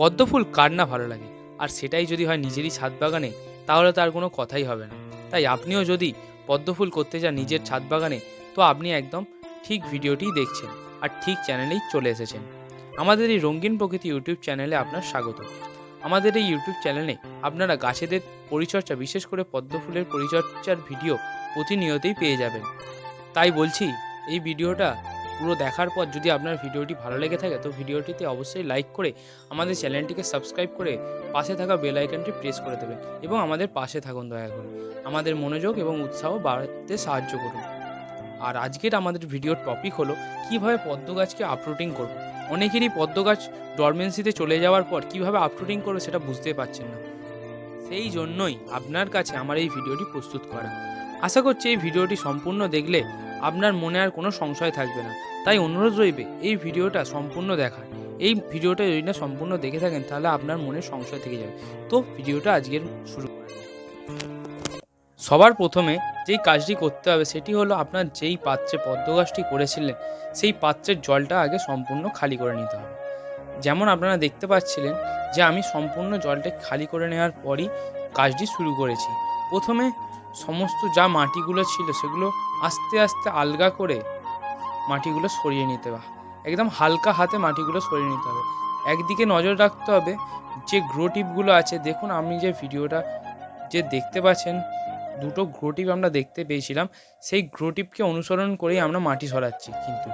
পদ্ম ফুল কার না ভালো লাগে? আর সেটাই যদি হয় নিজেরই ছাদ বাগানে, তাহলে তার কোনো কথাই হবে না। তাই আপনিও যদি পদ্ম ফুল করতে চান নিজের ছাদ বাগানে, তো আপনি একদম ঠিক ভিডিওটিই দেখছেন আর ঠিক চ্যানেলেই চলে এসেছেন। আমাদের এই রঙিন প্রকৃতি ইউটিউব চ্যানেলে আপনার স্বাগত। আমাদের এই ইউটিউব চ্যানেলে আপনারা গাছেদের পরিচর্যা, বিশেষ করে পদ্ম ফুলের পরিচর্যার ভিডিও প্রতিনিয়তই পেয়ে যাবেন। তাই বলছি, এই ভিডিওটা পুরো দেখার পর যদি আপনার ভিডিওটি ভালো লেগে থাকে, তো ভিডিওটিতে অবশ্যই লাইক করে আমাদের চ্যানেলটিকে সাবস্ক্রাইব করে পাশে থাকা বেল আইকনটি প্রেস করে দেবেন এবং আমাদের পাশে থাকুন দয়া করে। আমাদের মনোযোগ এবং উৎসাহ বাড়াতে সাহায্য করুন। আর আজকের আমাদের ভিডিওর টপিক হলো, কীভাবে পদ্ম গাছকে আপরুটিং করব? অনেকেরই পদ্ম গাছ ডরমেন্সিতে চলে যাওয়ার পর কীভাবে আপরুটিং করবে সেটা বুঝতে পারছেন না। সেই জন্যই আপনার কাছে আমার এই ভিডিওটি প্রস্তুত করা। আশা করছি এই ভিডিওটি সম্পূর্ণ দেখলে আপনার মনে আর কোনো সংশয় থাকবে না। তাই অনুরোধ রইবে, এই ভিডিওটা সম্পূর্ণ দেখার। এই ভিডিওটা যদি না সম্পূর্ণ দেখে থাকেন, তাহলে আপনার মনে সংশয় থেকে যাবে। তো ভিডিওটা আজকের শুরু করা সবার প্রথমে যেই কাজটি করতে হবে, সেটি হলো আপনার যেই পাত্রে পদ্ম গাছটি করেছিলেন, সেই পাত্রের জলটা আগে সম্পূর্ণ খালি করে নিতে হবে। যেমন আপনারা দেখতে পাচ্ছিলেন যে আমি সম্পূর্ণ জলটা খালি করে নেওয়ার পরই কাজটি শুরু করেছি। প্রথমে সমস্ত যা মাটিগুলো ছিল সেগুলো আস্তে আস্তে আলগা করে মাটিগুলো সরিয়ে নিতে হবে। একদম হালকা হাতে মাটিগুলো সরিয়ে নিতে হবে। একদিকে নজর রাখতে হবে যে গ্রো টিপগুলো আছে। দেখুন, আমি যে ভিডিওটা যে দেখতে পাচ্ছেন, দুটো গ্রো টিপ আমরা দেখতে পেয়েছিলাম। সেই গ্রো টিপকে অনুসরণ করেই আমরা মাটি সরাচ্ছি কিন্তু।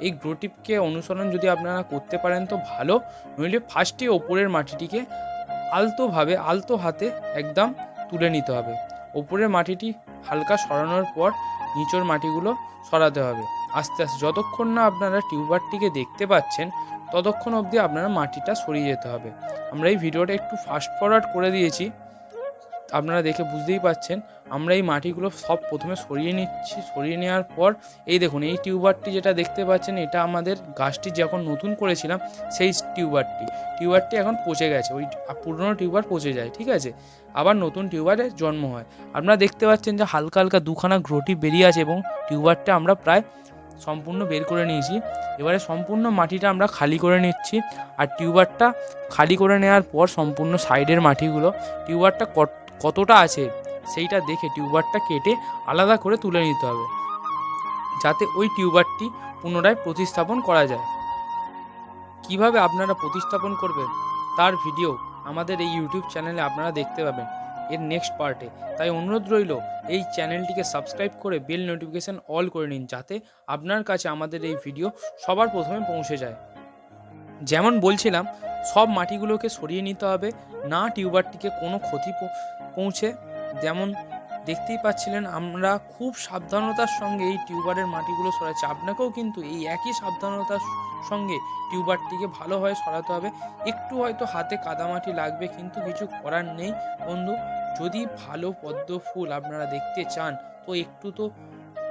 এই গ্রো টিপকে অনুসরণ যদি আপনারা করতে পারেন তো ভালো। নইলে ফার্স্টে ওপরের মাটিটিকে আলতোভাবে, আলতো হাতে একদম তুলে নিতে হবে। ওপরের মাটিটি হালকা সরানোর পর নিচের মাটিগুলো সরাতে হবে। আস্তে আস্তে যতক্ষণ না আপনারা টিউবারটিকে দেখতে পাচ্ছেন, ততক্ষণ অবধি আপনারা মাটিটা সরিয়ে যেতে হবে। আমরা এই ভিডিওটা একটু ফাস্ট ফরওয়ার্ড করে দিয়েছি। আপনারা দেখে বুঝতেই পাচ্ছেন, আমরা এই মাটিগুলো সব প্রথমে সরিয়ে নিচ্ছি। সরিয়ে নেওয়ার পর, এই দেখুন, এই টিউবারটি যেটা দেখতে পাচ্ছেন, এটা আমাদের গাছটি যখন নতুন করেছিলাম, সেই টিউবারটি। টিউবারটি এখন পচে গেছে, ওই পুরনো টিউবার পচে যায়, ঠিক আছে? আবার নতুন টিউবারের জন্ম হয়। আপনারা দেখতে পাচ্ছেন যে হালকা হালকা দুখানা গ্রোটি বেরিয়ে আছে এবং টিউবারটা আমরা প্রায় সম্পূর্ণ বের করে নিয়েছি। এবারে সম্পূর্ণ মাটিটা আমরা খালি করে নিচ্ছি আর টিউবারটা খালি করে নেওয়ার পর সম্পূর্ণ সাইডের মাটিগুলো, টিউবারটা কত- কতটা আছে সেইটা দেখে টিউবারটা কেটে আলাদা করে তুলে নিতে হবে, যাতে ওই টিউবারটি পুনরায় প্রতিস্থাপন করা যায়। কীভাবে আপনারা প্রতিস্থাপন করবেন তার ভিডিও আমাদের এই ইউটিউব চ্যানেলে আপনারা দেখতে পাবেন এর নেক্সট পার্টে। তাই অনুরোধ রইল, এই চ্যানেলটিকে সাবস্ক্রাইব করে বেল নোটিফিকেশান অল করে নিন, যাতে আপনার কাছে আমাদের এই ভিডিও সবার প্রথমে পৌঁছে যায়। যেমন বলছিলাম, সব মাটিগুলোকে সরিয়ে নিতে হবে, না টিউবারটিকে কোনো ক্ষতি পৌঁছে। যেমন দেখতেই পাচ্ছিলেন, আমরা খুব সাবধানতার সঙ্গে এই টিউবারের মাটিগুলো সরাচ্ছি। আপনাকেও কিন্তু এই একই সাবধানতার সঙ্গে টিউবারটিকে ভালোভাবে সরাতে হবে। একটু হয়তো হাতে কাদামাটি লাগবে, কিন্তু কিছু করার নেই বন্ধু। যদি ভালো পদ্ম ফুল আপনারা দেখতে চান, তো একটু তো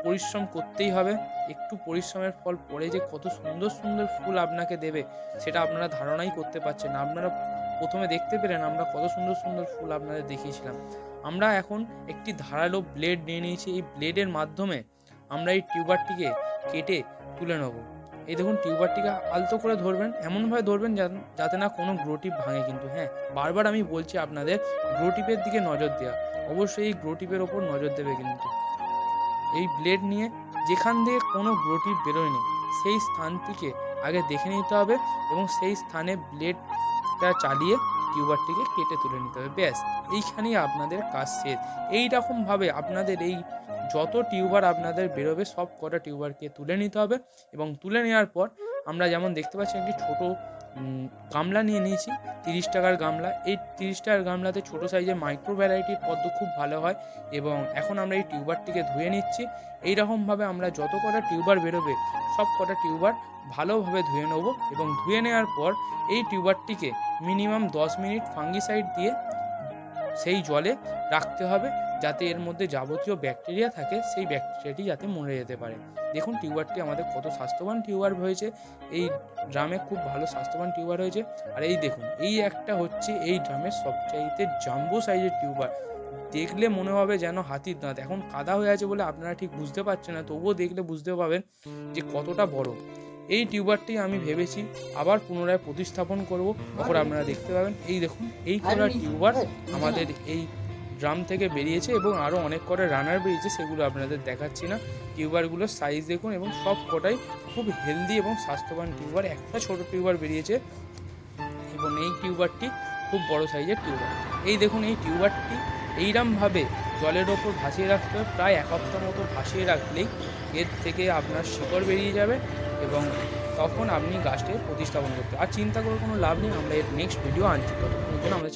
পরিশ্রম করতেই হবে। একটু পরিশ্রমের ফল পরে যে কত সুন্দর সুন্দর ফুল আপনাকে দেবে, সেটা আপনারা ধারণাই করতে পারছেন আপনারা প্রথমে দেখতে পেলেন আমরা কত সুন্দর সুন্দর ফুল আপনাদের দেখিয়েছিলাম। আমরা এখন একটি ধারালো ব্লেড নিয়ে নিয়েছি। এই ব্লেডের মাধ্যমে আমরা এই টিউবারটিকে কেটে তুলে নেব। এই দেখুন, টিউবারটিকে আলতো করে ধরবেন, এমনভাবে ধরবেন যাতে- না কোনো গ্রোটিপ ভাঙে কিন্তু। হ্যাঁ বারবার আমি বলছি আপনাদের গ্রোটিপের দিকে নজর দেওয়া। অবশ্যই এই গ্রোটিপের ওপর নজর দেবে কিন্তু। এই ব্লেড নিয়ে যেখান দিয়ে কোনো গ্রোটিপ বেরোয়নি, সেই স্থানটিকে আগে দেখে নিতে হবে এবং সেই স্থানে ব্লেডটা চালিয়ে টিউবারটিকে কেটে তুলে নিতে হবে। ব্যাস, এইখানেই আপনাদের কাজ শেষ। এইরকমভাবে আপনাদের এই যত টিউবার আপনাদের বেরোবে, সব কটা টিউবারকে তুলে নিতে হবে এবং তুলে নেওয়ার পর আমরা যেমন দেখতে পাচ্ছি একটি ছোট গামলা নিয়ে নিয়েছি, তিরিশ টাকার গামলা। এই তিরিশ টাকার গামলাতে ছোট সাইজের মাইক্রো ভ্যারাইটির পদ্ম খুব ভালো হয় এবং এখন আমরা এই টিউবারটিকে ধুয়ে নিচ্ছি। এইরকমভাবে আমরা যত কটা টিউবার বেরোবে, সব কটা টিউবার ভালোভাবে ধুয়ে নেব এবং ধুয়ে নেওয়ার পর এই টিউবারটিকে মিনিমাম দশ মিনিট ফাঙ্গিসাইড দিয়ে সেই জলে রাখতে হবে যাতে এর মধ্যে যাবতীয় ব্যাকটেরিয়া থাকে, সেই ব্যাকটেরিয়াটি যাতে মরে যেতে পারে। দেখুন টিউবারটি আমাদের কত স্বাস্থ্যবান টিউবার হয়েছে এই ড্রামে খুব ভালো স্বাস্থ্যবান টিউবার হয়েছে। আর এই দেখুন এই একটা হচ্ছে এই ড্রামের সবচাইতে জাম্বো সাইজের টিউবার। দেখলে মনে হবে যেন হাতির দাঁত এখন কাদা হয়ে আছে বলে আপনারা ঠিক বুঝতে পারছেন না তবুও দেখলে বুঝতে পারবেন যে কতটা বড়। এই টিউবারটি আমি ভেবেছি আবার পুনরায় প্রতিস্থাপন করব তখন আপনারা দেখতে পাবেন। এই দেখুন এই কটা টিউবার আমাদের এই ড্রাম থেকে বেরিয়েছে এবং আরও অনেক কটা রানার বেরিয়েছে, সেগুলো আপনাদের দেখাচ্ছি না। টিউবারগুলোর সাইজ দেখুন এবং সব কটাই খুব হেলদি এবং স্বাস্থ্যবান টিউবার একটা ছোট টিউবার বেরিয়েছে এবং এই টিউবারটি খুব বড় সাইজের টিউবার এই দেখুন, এই টিউবারটি এইরমভাবে জলের ওপর ভাসিয়ে রাখতে হবে, প্রায় এক হপ্তাহ মতো ভাসিয়ে রাখলেই এর থেকে আপনার শিকড় বেরিয়ে যাবে এবং তখন আপনি গাছটি প্রতিস্থাপন করতে আর চিন্তা করে কোনো লাভ নেই, আমরা এর নেক্সট ভিডিও আনছি। ততক্ষণের জন্য আমাদের